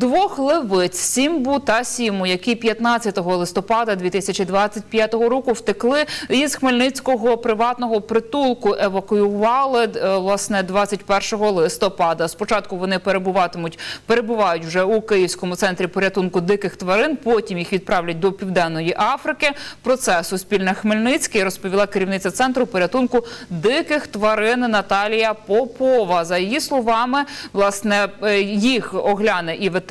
Двох левиць Сімбу та Сіму, які 15 листопада 2025 року втекли із Хмельницького приватного притулку, евакуювали е, власне 21 листопада. Спочатку вони перебуватимуть, перебувають вже у Київському центрі порятунку диких тварин. Потім їх відправлять до Південної Африки. Про це Суспільне Хмельницький розповіла керівниця центру порятунку диких тварин Наталія Попова. За її словами, власне, е, їх огляне і ветеринар.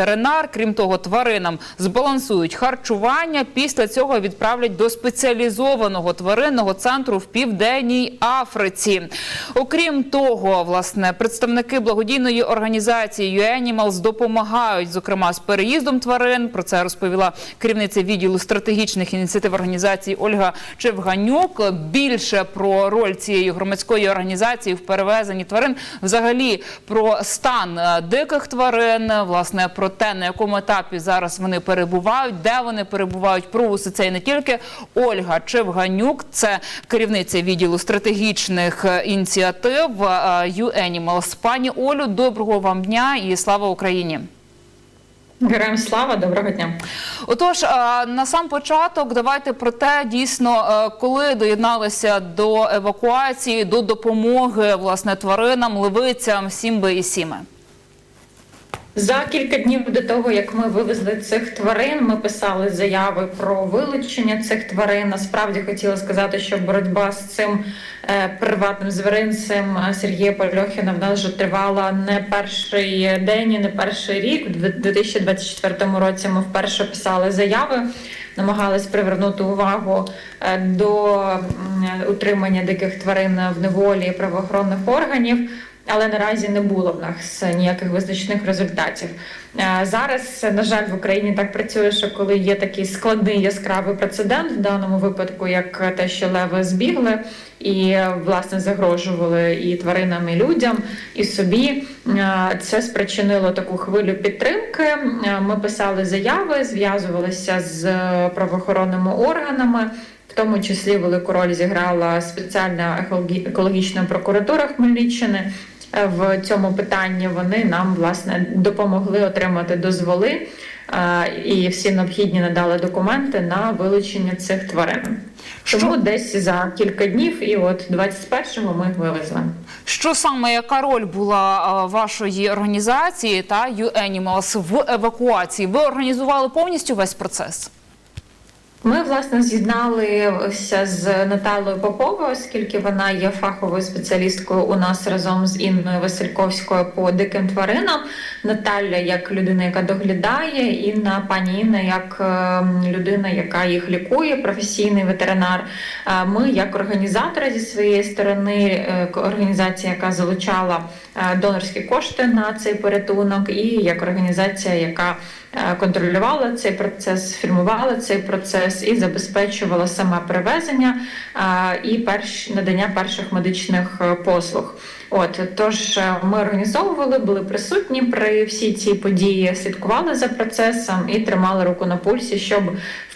Крім того, тваринам збалансують харчування. Після цього відправлять до спеціалізованого тваринного центру в південній Африці. Окрім того, власне, представники благодійної організації UAnimals допомагають, зокрема, з переїздом тварин. Про це розповіла керівниця відділу стратегічних ініціатив організації Ольга Чевганюк. Більше про роль цієї громадської організації в перевезенні тварин, взагалі про стан е, диких тварин, власне, про те, на якому етапі зараз вони перебувають, де вони перебувають. Про усе це і не тільки Ольга Чевганюк, це керівниця відділу стратегічних е, ініціатив е, UAnimals. Пані Олю, доброго вам дня і слава Україні. Героям слава, доброго дня. Отож, на сам початок давайте про те, дійсно, е, коли доєдналися до евакуації, до допомоги власне тваринам, левицям, сімби і сіми. За кілька днів до того, як ми вивезли цих тварин, ми писали заяви про вилучення цих тварин. Насправді хотіла сказати, що боротьба з цим е, приватним звіринцем е, Сергія Польохіна в нас вже тривала не перший день, і не перший рік. У 2024 році ми вперше писали заяви. Намагались привернути увагу е, до утримання диких тварин в неволі правоохоронних органів. Але наразі не було в нас ніяких визначних результатів. Е, Зараз, на жаль, в Україні так працює, що коли є такий складний яскравий прецедент, в даному випадку, як те, що леви збігли і власне загрожували і тваринам, і людям, і собі, е, це спричинило таку хвилю підтримки. Е, Ми писали заяви, зв'язувалися з правоохоронними органами. В тому числі велику роль зіграла спеціальна екологі- екологічна прокуратура Хмельниччини. Е, В цьому питанні вони нам власне допомогли отримати дозволи е, і всі необхідні надали документи на вилучення цих тварин. Тому десь за кілька днів, і от 21-го ми їх вивезли. Що саме яка роль була е, вашої організації та UAnimals в евакуації? Ви організували повністю весь процес? Ми власне з'єдналися з Наталою Поповою, оскільки вона є фаховою спеціалісткою у нас разом з Інною Васильковською по диким тваринам. Наталя як людина, яка доглядає, Інна пані Інна як е, людина, яка їх лікує, професійний ветеринар. Ми, як організатори зі своєї сторони, е, організація, яка залучала е, донорські кошти на цей порятунок, і як організація, яка е, контролювала цей процес, фільмувала цей процес і забезпечувала саме привезення і перш надання перших медичних е, послуг. От тож е, ми організовували, були присутні при всій цій події, слідкували за процесом і тримали руку на пульсі, щоб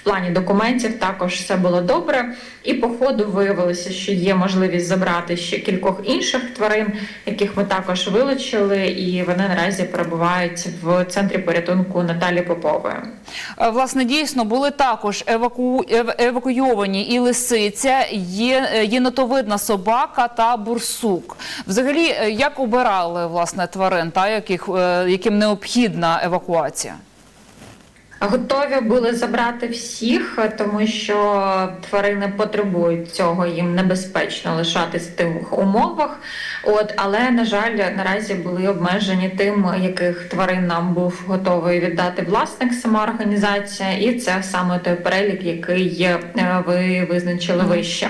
плані документів також все було добре. І по ходу виявилося, що є можливість забрати ще кількох інших тварин, яких ми також вилучили, і вони наразі перебувають в центрі порятунку Наталі Попової. Е, Власне, дійсно були також еваку... евакуйовані і лисиця, є е, єнотовидна собака та бурсук. Взагалі, е, як обирали власне тварин, та яких яким необхідна евакуація? Готові були забрати всіх, тому що тварини потребують цього, їм небезпечно лишатись в тих умовах. От, але на жаль, наразі були обмежені тим, яких тварин нам був готовий віддати власник, сама організація, і це саме той перелік, який е, ви визначили вище.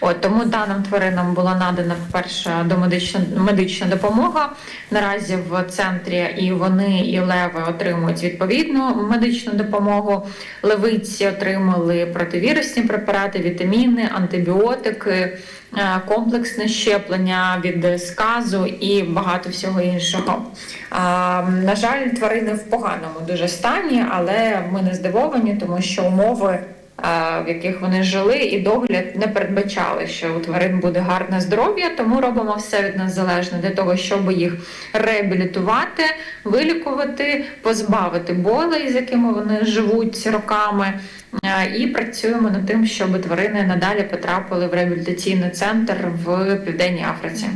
От тому даним тваринам була надана перша домедична медична допомога. Наразі в центрі і вони, і леви отримують відповідну медичну допомогу. Левиці отримали противірусні препарати, вітаміни, антибіотики, е, комплексне щеплення від сказу і багато всього іншого. На жаль, тварини в поганому дуже стані, але ми не здивовані, тому що умови в яких вони жили, і догляд не передбачали, що у тварин буде гарне здоров'я, тому робимо все від нас залежне для того, щоб їх реабілітувати, вилікувати, позбавити болей, з якими вони живуть роками. Е, І працюємо над тим, щоб тварини надалі потрапили в реабілітаційний центр в Південній Африці.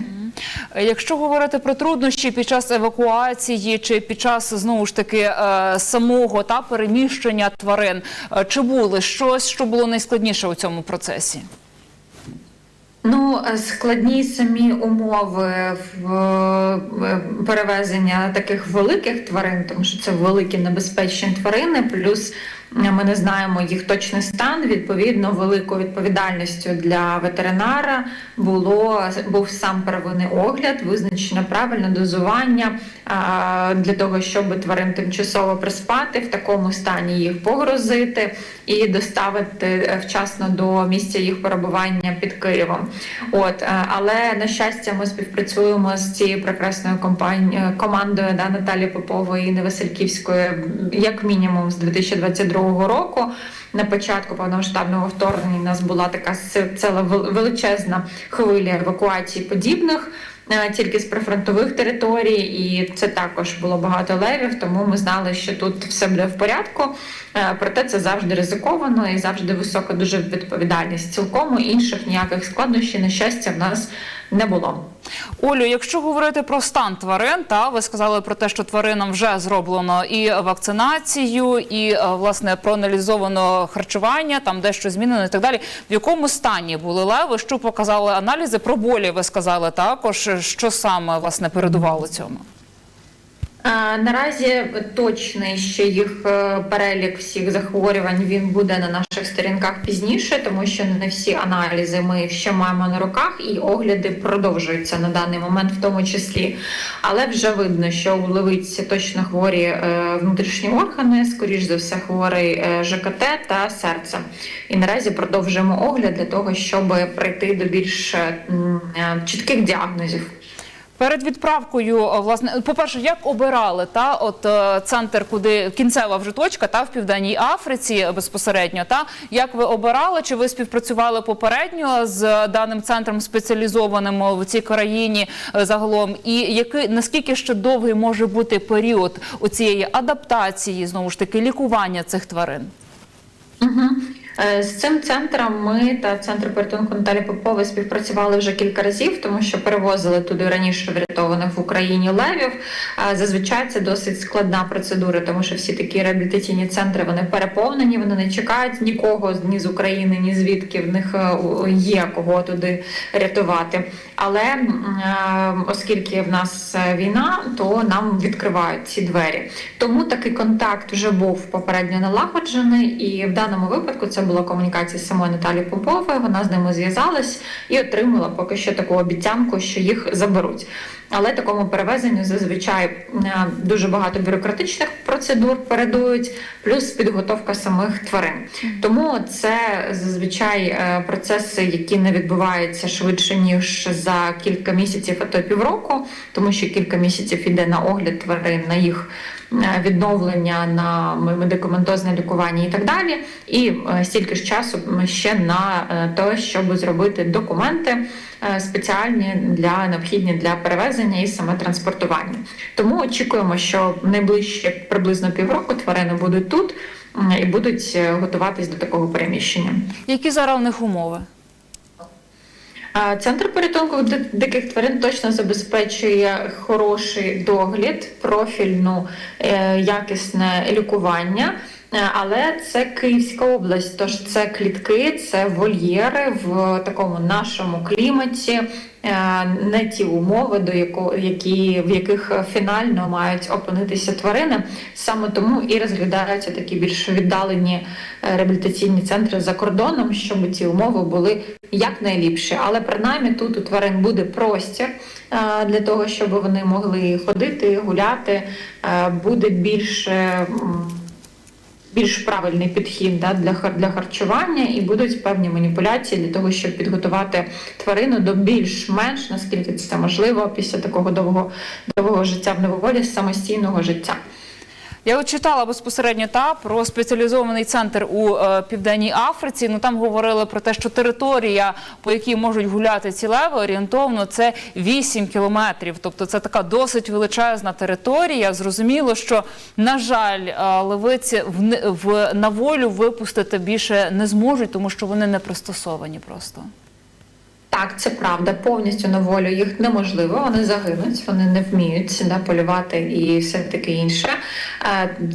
Е, Якщо говорити про труднощі під час евакуації чи під час знову ж таки е, самого та переміщення тварин, е, чи були щось, що було найскладніше у цьому процесі? Ну, складні самі умови в перевезення таких великих тварин, тому що це великі небезпечні тварини. Плюс ми не знаємо їх точний стан. Відповідно, великою відповідальністю для ветеринара було був сам первинний огляд, визначено правильне дозування для того, щоб тварин тимчасово приспати, в такому стані їх погрузити і доставити е, вчасно до місця їх перебування під Києвом. От, е, але на щастя, ми співпрацюємо з цією прекрасною компанією командою да, Наталі Попової і Інни Васильківської, м, як мінімум з 2022 року. На початку повномасштабного вторгнення у нас була така ціла величезна хвиля евакуацій подібних. е, Тільки з прифронтових територій, і це також було багато левів, тому ми знали, що тут все буде в порядку. Е, Проте це завжди ризиковано і завжди висока дуже відповідальність. Цілком інших ніяких складнощів, на щастя, в нас не було. Олю, якщо говорити про стан тварин, та ви сказали про те, що тваринам вже зроблено і вакцинацію, і е, власне проаналізовано харчування, там дещо змінено і так далі. В якому стані були леви? Що показали аналізи? Про болі ви сказали також. Що саме власне передувало цьому? Наразі точний ще їх е, перелік всіх захворювань він буде на наших сторінках пізніше, тому що не всі аналізи ми ще маємо на руках, і огляди продовжуються на даний момент, в тому числі. Але вже видно, що у левиці точно хворі е, внутрішні органи, скоріш за все, хворий е, ЖКТ та серце. І наразі продовжуємо огляд для того, щоб прийти до більш чітких діагнозів. Перед відправкою, е, власне, по-перше, як обирали та от е, центр, куди кінцева вже точка, та в південній Африці безпосередньо, та як ви обирали? Чи ви співпрацювали попередньо з даним центром спеціалізованим в цій країні е, загалом? І який наскільки ще довгий може бути період у цієї адаптації, знову ж таки, лікування цих тварин? Угу. З цим центром ми та центр порятунку Наталі Попови співпрацювали вже кілька разів, тому що перевозили туди раніше врятованих в Україні левів. Е, Зазвичай це досить складна процедура, тому що всі такі реабілітаційні центри вони переповнені, вони не чекають нікого ні з України, ні звідки в них е, є кого туди рятувати. Але е, оскільки в нас е, війна, то нам відкривають ці двері. Тому такий контакт вже був попередньо налагоджений, і в даному випадку це була комунікація з самою Наталією Поповою. Вона з ними зв'язалась і отримала поки що таку обіцянку, що їх заберуть. Але такому перевезенню зазвичай е, дуже багато бюрократичних процедур передують, плюс підготовка самих тварин. Тому це зазвичай е, процеси, які не відбуваються швидше ніж за кілька місяців, а то півроку, тому що кілька місяців іде на огляд тварин, на їх відновлення, на медикаментозне лікування і так далі. І е, стільки ж часу ще на е, те, щоб зробити документи е, спеціальні для необхідні для перевезення і саме транспортування. Тому очікуємо, що найближче приблизно півроку тварини будуть тут і будуть е, готуватись до такого переміщення. Які зараз у них умови? Центр порятунку диких тварин точно забезпечує хороший догляд, профільну е, якісне лікування. Е, Але це Київська область, тож це клітки, це вольєри в такому нашому кліматі, е, не ті умови, до яко, які, в яких фінально мають опинитися тварини. Саме тому і розглядаються такі більш віддалені е, реабілітаційні центри за кордоном, щоб ці умови були якнайліпші. Але принаймні тут у тварин буде простір для того, щоб вони могли ходити, гуляти, буде більше. Більш правильний підхід да, для, для харчування і будуть певні маніпуляції для того, щоб підготувати тварину до більш-менш, наскільки це можливо, після такого довгого, довгого життя в неволі, самостійного життя. Я от читала безпосередньо та про спеціалізований центр у е, південній Африці. Ну там говорили про те, що територія, по якій можуть гуляти ці леви, орієнтовно це 8 кілометрів. Тобто це така досить величезна територія. Зрозуміло, що на жаль, е, левиці в, в на волю випустити більше не зможуть, тому що вони не пристосовані просто. Так, це правда. Повністю на волю їх неможливо. Вони загинуть, вони не вміють да, полювати і все таке інше.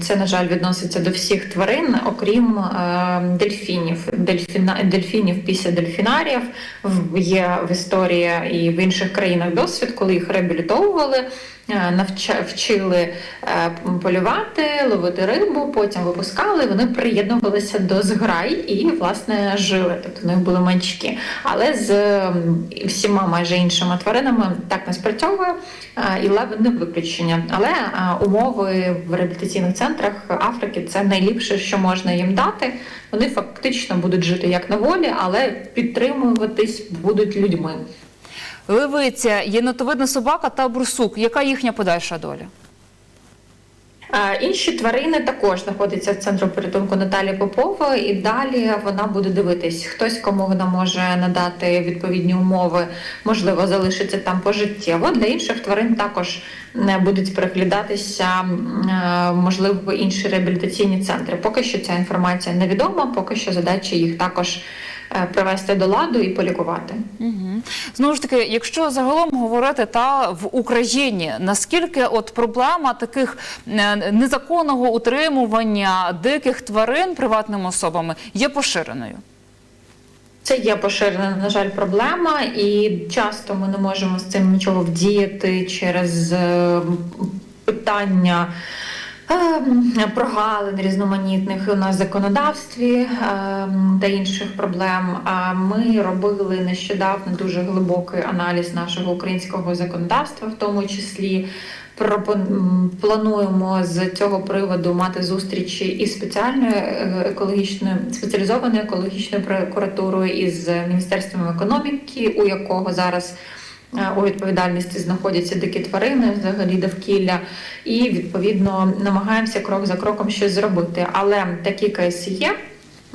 Це, на жаль, відноситься до всіх тварин, окрім е, дельфінів. Дельфіна, дельфінів після дельфінаріїв є в історії і в інших країнах досвід, коли їх реабілітовували. е, вчили е, полювати, ловити рибу, потім випускали. Вони приєднувалися до зграй і власне жили. Тобто в них були манчки. Але з всіма майже іншими тваринами так не спрацьовує, і леви не виключення. Але умови в реабілітаційних центрах Африки це найліпше, що можна їм дати. Вони фактично будуть жити як на волі, але підтримуватись будуть людьми. Левиця, єнотовидна собака та бурсук. Яка їхня подальша доля? Інші тварини також знаходяться в центру порятунку Наталі Попової, і далі вона буде дивитись, хтось кому вона може надати відповідні умови, можливо, залишиться там пожиттєво. Для інших тварин також не будуть переглядатися, е, можливо, інші реабілітаційні центри. Поки що ця інформація невідома, поки що задача їх також привести до ладу і полікувати. Угу. Знову ж таки, якщо загалом говорити та в Україні, наскільки от проблема таких е, незаконного утримування диких тварин приватними особами є поширеною? Це є поширена, на жаль, проблема, і часто ми не можемо з цим нічого вдіяти через е, питання. Е, Прогалин різноманітних у нас законодавстві е, та інших проблем. Ми робили нещодавно дуже глибокий аналіз нашого українського законодавства, в тому числі плануємо з цього приводу мати зустрічі із спеціальною е, екологічною спеціалізованою екологічною прокуратурою із міністерством економіки, у якого зараз. Е, У відповідальності знаходяться дикі тварини, взагалі довкілля, і відповідно намагаємося крок за кроком щось зробити. Але такі кейси є.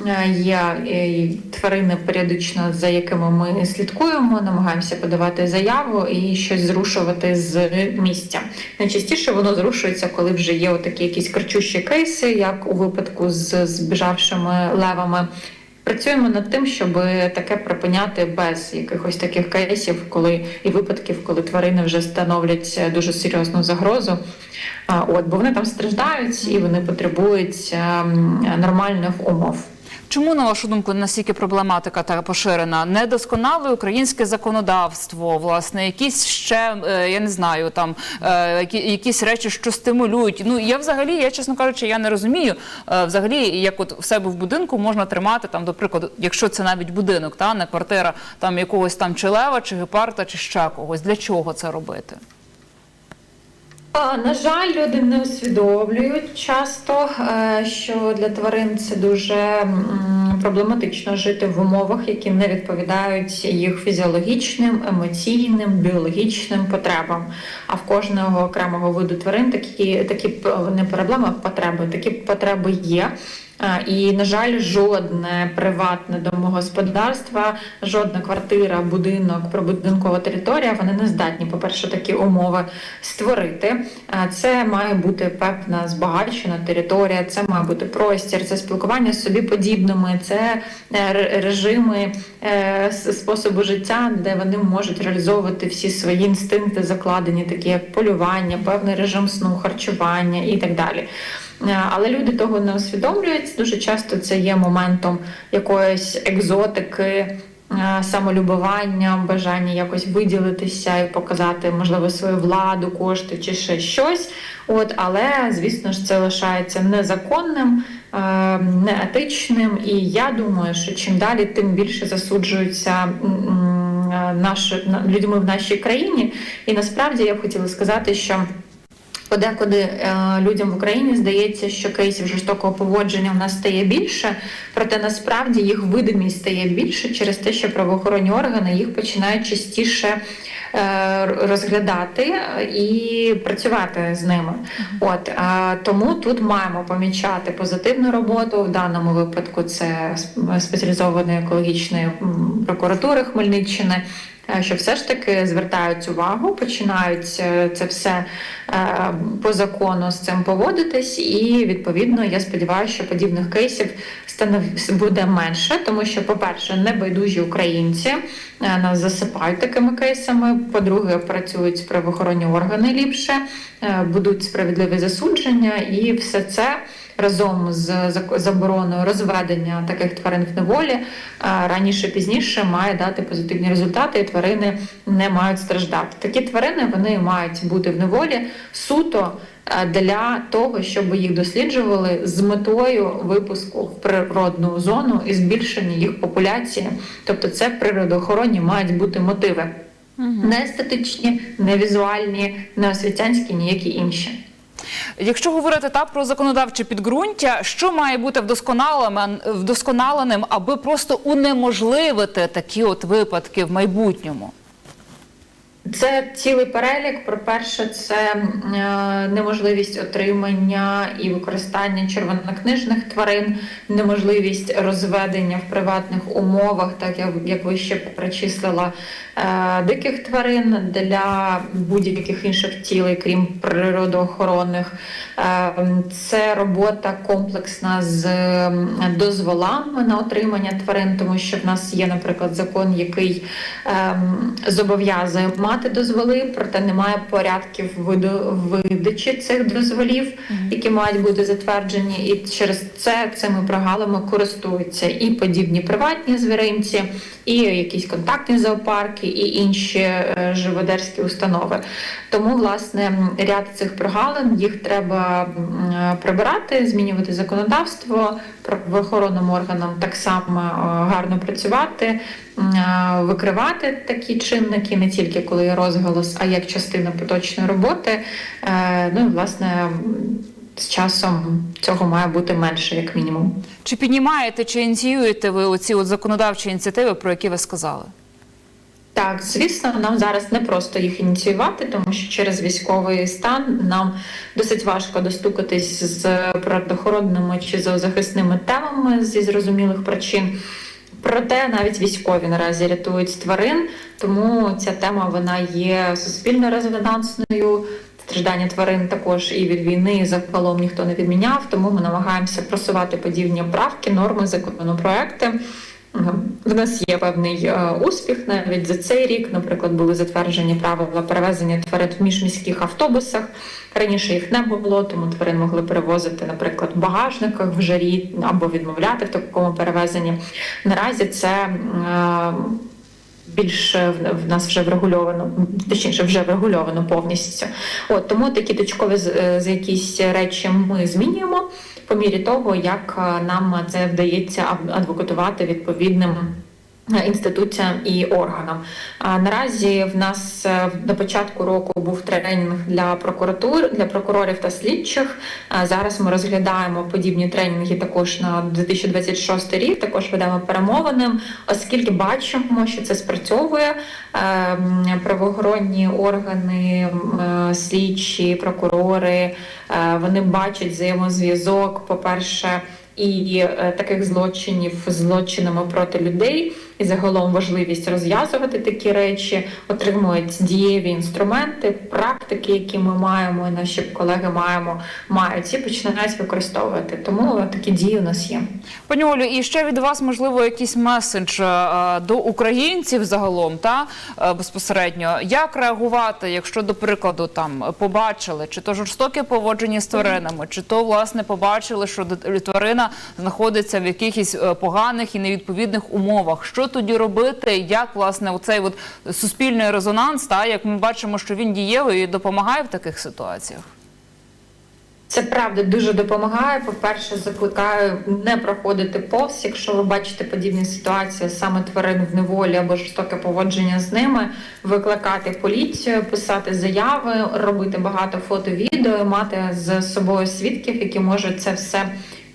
Е, Є е, тварини періодично, за якими ми слідкуємо, намагаємося подавати заяву і щось зрушувати з місця. Найчастіше воно зрушується, коли вже є такі якісь кричущі кейси, як у випадку з збіжавшими левами. Працюємо над тим, щоб таке припиняти без якихось таких кейсів, коли і випадків, коли тварини вже становлять дуже серйозну загрозу. От, бо вони там страждають і вони потребують ем, нормальних умов. Чому, на вашу думку, настільки проблематика така поширена? Недосконале українське законодавство, власне, якісь ще е, я не знаю, там е, які- якісь речі, що стимулюють. Ну я взагалі, я чесно кажучи, я не розумію. е, Взагалі, як от в себе в будинку можна тримати там, до прикладу, якщо це навіть будинок, та не квартира там якогось там чи лева, чи гепарда, чи ще когось. Для чого це робити? На жаль, люди не усвідомлюють часто, е, що для тварин це дуже проблематично жити в умовах, які не відповідають їх фізіологічним, емоційним, біологічним потребам. А в кожного окремого виду тварин такі такі не проблеми, а потреби. Такі потреби є. І, на жаль, жодне приватне домогосподарство, жодна квартира, будинок, прибудинкова територія вони не здатні, по-перше, такі умови створити. Це має бути певна збагачена територія, це має бути простір, це спілкування з собі подібними, це е, режими е, способу життя, де вони можуть реалізовувати всі свої інстинкти, закладені, такі як полювання, певний режим сну, харчування і так далі. Е, Але люди того не усвідомлюють. Дуже часто це є моментом якоїсь екзотики, е, самолюбування, бажання якось виділитися і показати, можливо, свою владу, кошти чи ще щось. От, але звісно ж, це лишається незаконним, е, неетичним. І я думаю, що чим далі, тим більше засуджуються. Наші людьми в нашій країні, і насправді я б хотіла сказати, що Подекуди е, людям в Україні здається, що кейсів жорстокого поводження в нас стає більше, проте насправді їх видимість стає більше через те, що правоохоронні органи їх починають частіше е, розглядати і працювати з ними. От е, тому тут маємо помічати позитивну роботу. В даному випадку це спеціалізованої екологічної прокуратури Хмельниччини. Е, Що все ж таки звертають увагу, починають е, це все е, по закону з цим поводитись, і відповідно я сподіваюся, що подібних кейсів буде менше, тому що, по-перше, небайдужі українці нас засипають такими кейсами. По-друге, працюють правоохоронні органи ліпше, будуть справедливі засудження, і все це разом з забороною розведення таких тварин в неволі раніше пізніше має дати позитивні результати, і тварини не мають страждати. Такі тварини вони мають бути в неволі суто е, для того, щоб їх досліджували з метою випуску в природну зону і збільшення їх популяції. Тобто, це природоохоронні мають бути мотиви. Не естетичні, не візуальні, не освітянські, ніякі інші. Якщо говорити та про законодавче підґрунтя, що має бути вдосконаленим, аби просто унеможливити такі от випадки в майбутньому? Це цілий перелік. Про перше, це е, неможливість отримання і використання червонокнижних тварин, неможливість розведення в приватних умовах, так як, ви ще перечислила, е, диких тварин для будь-яких інших цілей, крім природоохоронних. Е, це робота комплексна з дозволами на отримання тварин, тому що в нас є, наприклад, закон, який ем, зобов'язує мати дозволи, проте немає порядків видачі цих дозволів, які мають бути затверджені. І через це цими прогалами користуються і подібні приватні звіринці, і якісь контактні зоопарки, і інші е, живодерські установи. Тому, власне, ряд цих прогалин їх треба е, прибирати, змінювати законодавство, правоохоронним органам так само е, гарно працювати, е, викривати такі чинники не тільки коли є розголос, а як частина поточної роботи. Е, Ну і власне з часом цього має бути менше, як мінімум. Чи піднімаєте, чи ініціюєте ви оці от законодавчі ініціативи, про які ви сказали? Так, звісно, нам зараз не просто їх ініціювати, тому що через військовий стан нам досить важко достукатись з природоохоронними чи зоозахисними темами зі зрозумілих причин. Проте навіть військові наразі рятують тварин, тому ця тема вона є суспільно резонансною. Страждання тварин також і від війни і загалом ніхто не відміняв. Тому ми намагаємося просувати подібні правки, норми, законопроекти. В нас є певний е, успіх навіть за цей рік. Наприклад, були затверджені правила перевезення тварин в міжміських автобусах. Раніше їх не було, тому тварин могли перевозити, наприклад, в багажниках в жарі або відмовляти в такому перевезенні. Наразі це е, більше в- нас вже врегульовано, точніше, вже врегульовано повністю. От тому такі точкові е, якісь речі ми змінюємо по мірі того, як е, нам це вдається ад- адвокатувати відповідним. Е, Інституціям і органам. А наразі в нас е, на початку року був тренінг для прокуратур, для прокурорів та слідчих. Зараз ми розглядаємо подібні тренінги також на 2026 рік. Також ведемо перемовини, оскільки бачимо, що це спрацьовує. Ем, Правоохоронні органи, е, слідчі, прокурори е, вони бачать взаємозв'язок. По перше. І е, таких злочинів злочинами проти людей, і загалом важливість розв'язувати такі речі, отримують дієві інструменти, практики, які ми маємо, і наші колеги маємо, мають і починають використовувати. Тому такі дії у нас є. Пані Олю, і ще від вас можливо якийсь меседж е, до українців загалом, та е, безпосередньо як реагувати, якщо до прикладу там побачили, чи то жорстоке поводження з тваринами, чи то власне побачили, що тварина знаходиться в якихось е, поганих і невідповідних умовах. Що тоді робити? Як власне оцей от суспільний резонанс, та як ми бачимо, що він дієвий і допомагає в таких ситуаціях? Це правда дуже допомагає. По-перше, закликаю не проходити повз, якщо ви бачите подібні ситуації, саме тварин в неволі або жорстоке поводження з ними, викликати поліцію, писати заяви, робити багато фото, відео, мати з собою свідків, які можуть це все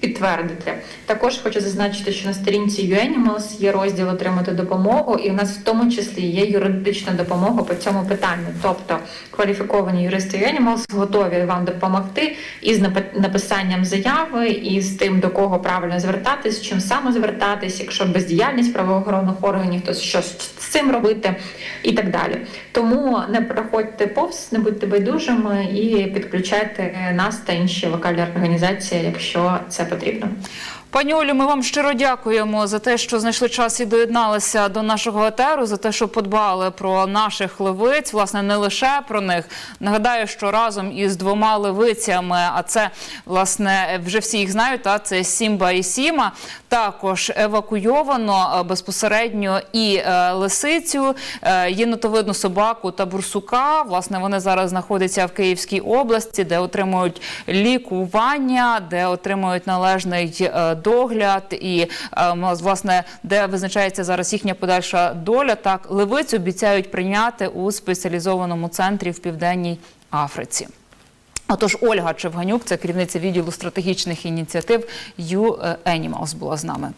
підтвердити. Також хочу зазначити, що на сторінці UAnimals є розділ отримати допомогу, і в нас в тому числі є юридична допомога по цьому питанню. Тобто кваліфіковані юристи UAnimals готові вам допомогти із написанням заяви, і з тим, до кого правильно звертатись, чим саме звертатись, якщо бездіяльність правоохоронних органів, то що з цим робити і так далі. Тому не проходьте повз, не будьте байдужими і підключайте нас та інші локальні організації, якщо це потрібно потрібно. Пані Олю, ми вам щиро дякуємо за те, що знайшли час і доєдналися до нашого етеру, за те, що подбали про наших левиць, власне, не лише про них. Нагадаю, що разом із двома левицями, а це власне вже всі їх знають. Та це Сімба і Сіма. Також евакуйовано е, безпосередньо і е, лисицю, е, єнотовидну собаку та бурсука. Власне, вони зараз знаходяться в Київській області, де отримують лікування, де отримують належний догляд, і е, власне, де визначається зараз їхня подальша доля. Так, левицю обіцяють прийняти у спеціалізованому центрі в південній Африці. Отож, Ольга Чевганюк, це керівниця відділу стратегічних ініціатив U Animals, була з нами.